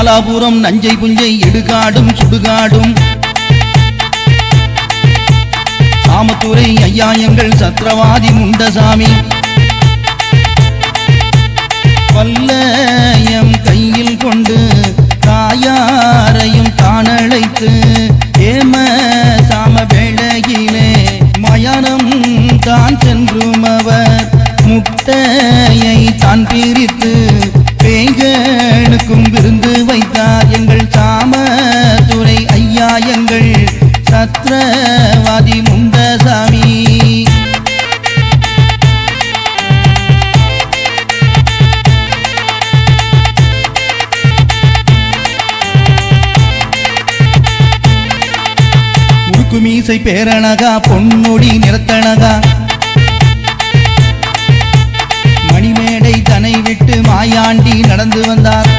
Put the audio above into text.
நாலாபுரம் நஞ்சை புஞ்சை இடுகாடும் சுடுகாடும். காமத்துறை ஐயாயங்கள் சத்திரவாதி முண்டசாமி. பல்லயம் கையில் கொண்டு தாயாரையும் தானழைத்து ஏம சாம வேளையிலே மயானம் தான் சென்றும் அவர் முட்டை சத்ரவாதி முண்டசாமி. முறுக்கு மீசை பேரணகா பொன்முடி நிறத்தனகா மணிமேடை தனை விட்டு மாயாண்டி நடந்து வந்தார்.